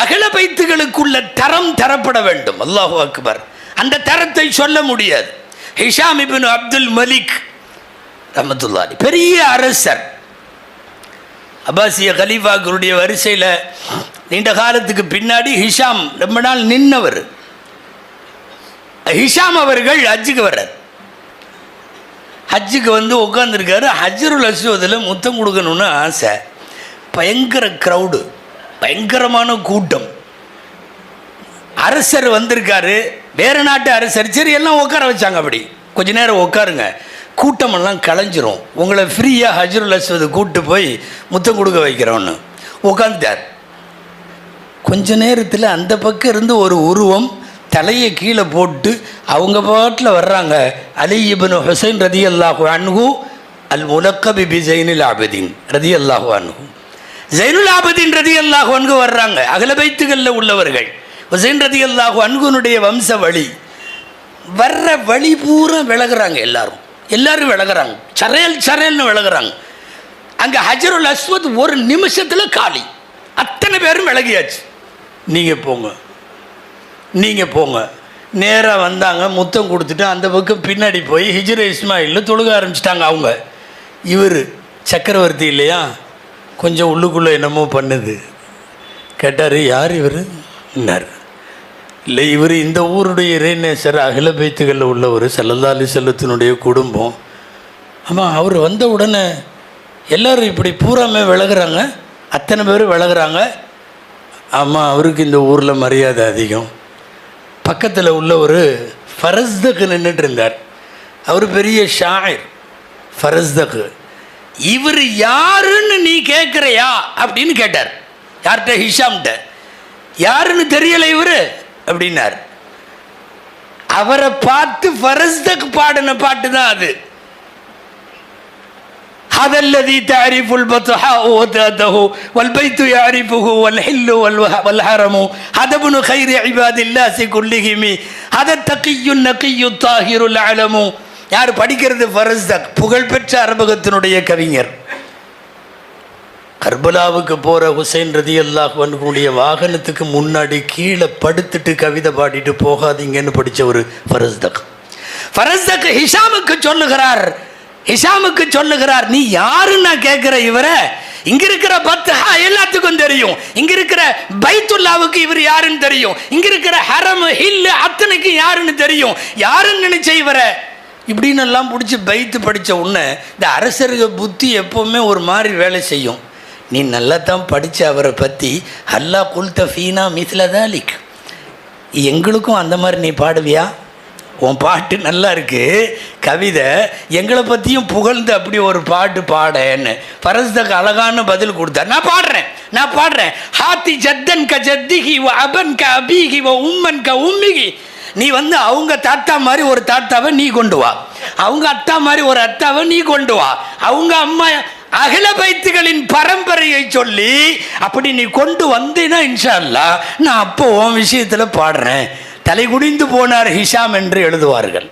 அகல பைத்துகளுக்குள்ள தரம் தரப்பட வேண்டும். அல்லாஹு அக்பர். அந்த தரத்தை சொல்ல முடியாது. ஹிஷாம் இபின் அப்துல் மலிக் ரமத்துல்லாலி பெரிய அரசர். அபாசிய கலீஃபாக்களுடைய வரிசையில் நீண்ட காலத்துக்கு பின்னாடி ஹிஷாம் ரொம்ப நாள் நின்னவர். ஹிஷாம் அவர்கள் ஹஜ்ஜுக்கு வர்றார். ஹஜ்ஜுக்கு வந்து உட்காந்துருக்காரு ஹஜ்ருல் அஸ்வதில் முத்தம் கொடுக்கணும்னு ஆசை. பயங்கர க்ரௌடு பயங்கரமான கூட்டம். அரசர் வந்திருக்காரு. வேறு நாட்டு அரசர். சரி எல்லாம் உட்கார வச்சாங்க அப்படி. கொஞ்ச நேரம் உட்காருங்க. கூட்டமெல்லாம் கலைஞ்சிரும். உங்களை ஃப்ரீயாக ஹஜ்ருல் அஸ்வது கூப்பிட்டு போய் முத்தம் கொடுக்க வைக்கிறோன்னு உட்காந்துட்டார் கொஞ்ச நேரத்தில் அந்த பக்கம் இருந்து ஒரு உருவம் தலையை கீழே போட்டு அவங்க பாட்டில் வர்றாங்க. அலி இபின் ஹுசைன் ரதி அல்லாஹு அன்ஹு அல் முலக்கபி பி ஜெயினுல் ஆபதீன் ரதி அல்லாஹு அன்ஹு. ஜெயினுல் ஆபதீன் ரதி அல்லாஹு அன்கு வர்றாங்க அகலபைத்துகளில் உள்ளவர்கள். ஹுசைன் ரதி அல்லாஹு அன்குனுடைய வம்ச வழி. வர்ற வழி பூரா விலகுறாங்க எல்லாரும். எல்லாரும் விலகிறாங்க. சரையல் சரையல்னு விலகிறாங்க. அங்கே ஹஜருல் அஸ்வத் ஒரு நிமிஷத்தில் காலி. அத்தனை பேரும் விலகியாச்சு. நீங்கள் போங்க. நீங்கள் போங்க. நேராக வந்தாங்க முத்தம் கொடுத்துட்டு அந்த பக்கம் பின்னாடி போய் ஹிஜ்ர இஸ்மாயிலில் தொழுக ஆரம்பிச்சிட்டாங்க அவங்க. இவர் சக்கரவர்த்தி இல்லையா? கொஞ்சம் உள்ளுக்குள்ளே என்னமோ பண்ணுது. கேட்டார் யார் இவர்? என்னார் இல்லை இவர் இந்த ஊருடைய இறைநேசர் அகில பைத்துகளில் உள்ளவர் செல்லல்லா செல்லத்தினுடைய குடும்பம். ஆமாம் அவர் வந்த உடனே எல்லோரும் இப்படி பூராமே விலகிறாங்க. அத்தனை பேரும் விலகுறாங்க. ஆமாம் அவருக்கு இந்த ஊரில் மரியாதை அதிகம். பக்கத்தில் உள்ள ஒரு ஃபரஸ்தக்கு நின்றுட்டு இருந்தார் அவர் பெரிய ஷாயர். ஃபரஸ்தக்கு இவர் யாருன்னு நீ கேட்குறியா அப்படின்னு கேட்டார். யார்கிட்ட? ஹிஷாம்கிட்ட. யாருன்னு தெரியலை இவரு? அப்படின்னார். அவரை பார்த்து ஃபரஸ்தக் பாடின பாட்டு தான் அது. هذا الذي تعرف البطحاء وتاته والبيت يعرفه والحل والوه- والحرم هذا ابن خير عباد الله كلهم هذا التقي النقي الطاهر العلم யார் படிக்கிறது ஃபரஸ்தக் புகழ்பெற்ற அரபகத்தினுடைய கவிஞர் கர்பலாவுக்கு போகிற ஹுசைன் ரதி அல்லாஹ்வனுடைய வாகனத்துக்கு முன்னாடி கீழே படுத்துட்டு கவிதை பாடிட்டு போகாதீங்கன்னு படித்த ஒரு ஃபரஸ்தக் ஃபரஸ்தக் ஹிஷாமுக்கு சொல்லுகிறார் ஹிஷாமுக்கு சொல்லுகிறார் நீ யாருன்னு? நான் கேட்குற இவரை இங்க இருக்கிற பத்ஹா எல்லாத்துக்கும் தெரியும். இங்க இருக்கிற பைத்துல்லாவுக்கு இவர் யாருன்னு தெரியும். இங்க இருக்கிற ஹரம் ஹில் அத்தனைக்கும் யாருன்னு தெரியும். யாருன்னு நினைச்ச இவரை? இப்படின்னு எல்லாம் பிடிச்சி பைத்து படித்த உடனே இந்த அரசருக புத்தி எப்போவுமே ஒரு மாதிரி வேலை செய்யும். நீ நல்லா தான் படித்த அவரை பற்றி அல்லா குல்த ஃபீனா மிஸ்லதாலிக் எங்களுக்கும் அந்த மாதிரி நீ பாடுவியா? உன் பாட்டு நல்லா இருக்கு. கவிதை எங்களை பற்றியும் புகழ்ந்து அப்படி ஒரு பாட்டு பாடன்னு. பரஸ்தக்கு அழகான பதில் கொடுத்தார் நான் பாடுறேன் நான் பாடுறேன். ஹாத்தி ஜத்தன் க ஜத்திகி வ அபன் க அபிகி வ உம்மன் க உம்மிகி. நீ வந்து அவங்க தாத்தா மாதிரி ஒரு தாத்தாவை நீ கொண்டு வா. அவங்க அத்தா மாதிரி ஒரு அத்தாவை நீ கொண்டு வா. அவங்க அம்மா அகில பைத்துகளின் பரம்பரையை சொல்லி அப்படி நீ கொண்டு வந்தீன்னா இன்ஷா அல்லாஹ் நான் அப்போ உன் விஷயத்தில் பாடுறேன். தலைகுடிந்து போனார் ஹிஷாம் என்று எழுதுவார்கள்.